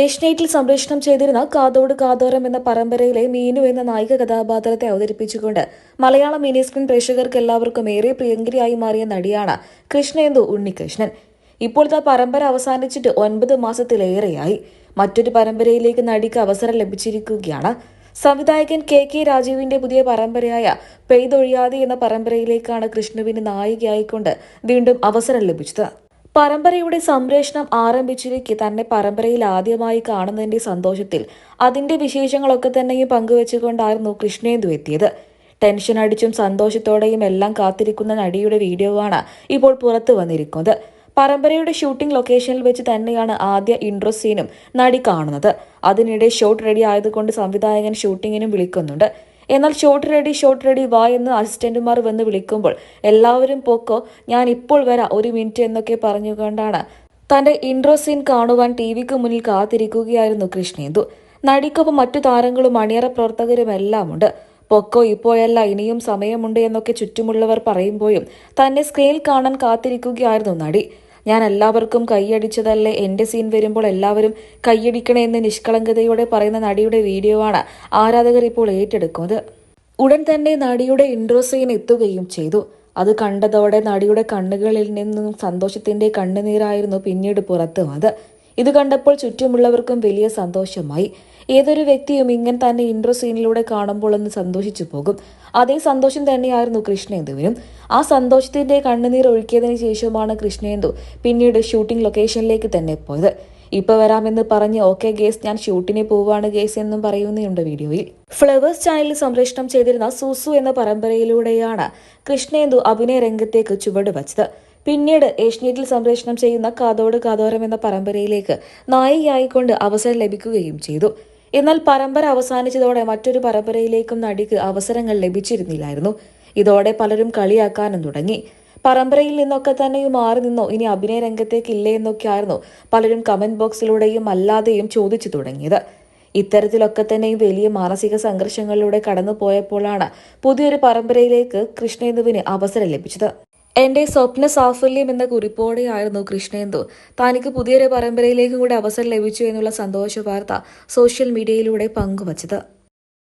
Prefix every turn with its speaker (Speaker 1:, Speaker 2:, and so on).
Speaker 1: ഏഷ്യനൈറ്റിൽ സംപ്രേഷണം ചെയ്തിരുന്ന കാതോട് കാതോരം എന്ന പരമ്പരയിലെ മീനു എന്ന നായിക കഥാപാത്രത്തെ അവതരിപ്പിച്ചുകൊണ്ട് മലയാള മിനി സ്ക്രീൻ പ്രേക്ഷകർക്ക് എല്ലാവർക്കും ഏറെ പ്രിയങ്കരിയായി മാറിയ നടിയാണ് കൃഷ്ണേന്ദു ഉണ്ണികൃഷ്ണൻ. ഇപ്പോഴത്തെ പരമ്പര അവസാനിച്ചിട്ട് ഒൻപത് മാസത്തിലേറെയായി. മറ്റൊരു പരമ്പരയിലേക്ക് നടിക്ക് അവസരം ലഭിച്ചിരിക്കുകയാണ്. സംവിധായകൻ കെ കെ രാജീവിന്റെ പുതിയ പരമ്പരയായ പെയ്തൊഴിയാതെ എന്ന പരമ്പരയിലേക്കാണ് കൃഷ്ണുവിന് നായികയായിക്കൊണ്ട് വീണ്ടും അവസരം ലഭിച്ചത്. പരമ്പരയുടെ സംരക്ഷണം ആരംഭിച്ചിരിക്കെ തന്നെ പരമ്പരയിൽ ആദ്യമായി കാണുന്നതിന്റെ സന്തോഷത്തിൽ. അതിന്റെ വിശേഷങ്ങളൊക്കെ തന്നെയും പങ്കുവെച്ചുകൊണ്ടായിരുന്നു കൃഷ്ണേന്ദു എത്തിയത്. ടെൻഷൻ അടിച്ചും സന്തോഷത്തോടെയും എല്ലാം കാത്തിരിക്കുന്ന നടിയുടെ വീഡിയോ ആണ് ഇപ്പോൾ പുറത്തു വന്നിരിക്കുന്നത്. പരമ്പരയുടെ ഷൂട്ടിംഗ് ലൊക്കേഷനിൽ വെച്ച് തന്നെയാണ് ആദ്യ ഇൻട്രോ സീനും നടി കാണുന്നത്. അതിനിടെ ഷോട്ട് റെഡി ആയതുകൊണ്ട് സംവിധായകൻ ഷൂട്ടിങ്ങിനും വിളിക്കുന്നുണ്ട്. എന്നാൽ ഷോട്ട് റെഡി ഷോട്ട് റെഡി വാ എന്ന് അസിസ്റ്റന്റുമാർ വന്ന് വിളിക്കുമ്പോൾ എല്ലാവരും പോക്കോ ഞാൻ ഇപ്പോൾ വരാം ഒരു മിനിറ്റ് എന്നൊക്കെ പറഞ്ഞുകൊണ്ടാണ്. തന്റെ ഇൻട്രോ സീൻ കാണുവാൻ ടി വിക്ക് മുന്നിൽ കാത്തിരിക്കുകയായിരുന്നു കൃഷ്ണേന്ദു. നടിക്കൊപ്പം മറ്റു താരങ്ങളും അണിയറ പ്രവർത്തകരും എല്ലാം ഉണ്ട് പൊക്കോ ഇപ്പോഴല്ല ഇനിയും സമയമുണ്ട് എന്നൊക്കെ ചുറ്റുമുള്ളവർ പറയുമ്പോഴും തന്നെ സ്ക്രീനിൽ കാണാൻ കാത്തിരിക്കുകയായിരുന്നു നടി. ഞാൻ എല്ലാവർക്കും കൈയടിച്ചതല്ലേ? എന്റെ സീൻ വരുമ്പോൾ എല്ലാവരും കൈയടിക്കണേ എന്ന് നിഷ്കളങ്കതയോടെ പറയുന്ന നടിയുടെ വീഡിയോ ആണ് ആരാധകർ ഇപ്പോൾ ഏറ്റെടുക്കുന്നത്. ഉടൻ തന്നെ നടിയുടെ ഇൻട്രോ സീൻ എത്തുകയും ചെയ്തു. അത് കണ്ടതോടെ നടിയുടെ കണ്ണുകളിൽ നിന്നും സന്തോഷത്തിന്റെ കണ്ണുനീരായിരുന്നു പിന്നീട് പുറത്തു വന്നത് ഇത് കണ്ടപ്പോൾ ചുറ്റുമുള്ളവർക്കും വലിയ സന്തോഷമായി. ഏതൊരു വ്യക്തിയും ഇങ്ങനെ തന്നെ ഇൻട്രോ സീനിലൂടെ കാണുമ്പോൾ ഒന്ന് സന്തോഷിച്ചു പോകും. അതേ സന്തോഷം തന്നെയായിരുന്നു കൃഷ്ണേന്ദുവിനും. ആ സന്തോഷത്തിന്റെ കണ്ണുനീർ ഒഴുക്കിയതിന് ശേഷമാണ് കൃഷ്ണേന്ദു പിന്നീട് ഷൂട്ടിംഗ് ലൊക്കേഷനിലേക്ക് തന്നെ പോയത്. ഇപ്പൊ വരാമെന്ന് പറഞ്ഞ് ഓക്കെ ഗേസ് ഞാൻ ഷൂട്ടിന് പോവാണ് ഗേസ് എന്നും പറയുന്നുണ്ട് വീഡിയോയിൽ. ഫ്ലവേഴ്സ് ചാനലിൽ സംപ്രേഷണം ചെയ്തിരുന്ന സൂസു എന്ന പരമ്പരയിലൂടെയാണ് കൃഷ്ണേന്ദു അഭിനയ രംഗത്തേക്ക് ചുവട് വച്ചത്. പിന്നീട് ഏഷ്യനെറ്റിൽ സംപ്രേഷണം ചെയ്യുന്ന കാതോട് കാതോരം എന്ന പരമ്പരയിലേക്ക് നായികയായിക്കൊണ്ട് അവസരം ലഭിക്കുകയും ചെയ്തു. എന്നാൽ പരമ്പര അവസാനിച്ചതോടെ മറ്റൊരു പരമ്പരയിലേക്കും നടിക്ക് അവസരങ്ങൾ ലഭിച്ചിരുന്നില്ലായിരുന്നു. ഇതോടെ പലരും കളിയാക്കാനും തുടങ്ങി. പരമ്പരയിൽ നിന്നൊക്കെ തന്നെയും മാറി നിന്നോ ഇനി അഭിനയ രംഗത്തേക്ക് ഇല്ലേ എന്നൊക്കെയായിരുന്നു പലരും കമന്റ് ബോക്സിലൂടെയും അല്ലാതെയും ചോദിച്ചു തുടങ്ങിയത്. ഇത്തരത്തിലൊക്കെ തന്നെയും വലിയ മാനസിക സംഘർഷങ്ങളിലൂടെ കടന്നു പോയപ്പോഴാണ് പുതിയൊരു പരമ്പരയിലേക്ക് കൃഷ്ണേന്ദുവിന് അവസരം ലഭിച്ചത്. എന്റെ സ്വപ്ന സാഫല്യം എന്ന കുറിപ്പോടെയായിരുന്നു കൃഷ്ണേന്ദു. തനിക്ക് പുതിയൊരു പരമ്പരയിലേക്കും കൂടി അവസരം ലഭിച്ചു എന്നുള്ള സന്തോഷ വാർത്ത സോഷ്യൽ മീഡിയയിലൂടെ പങ്കുവച്ചത്.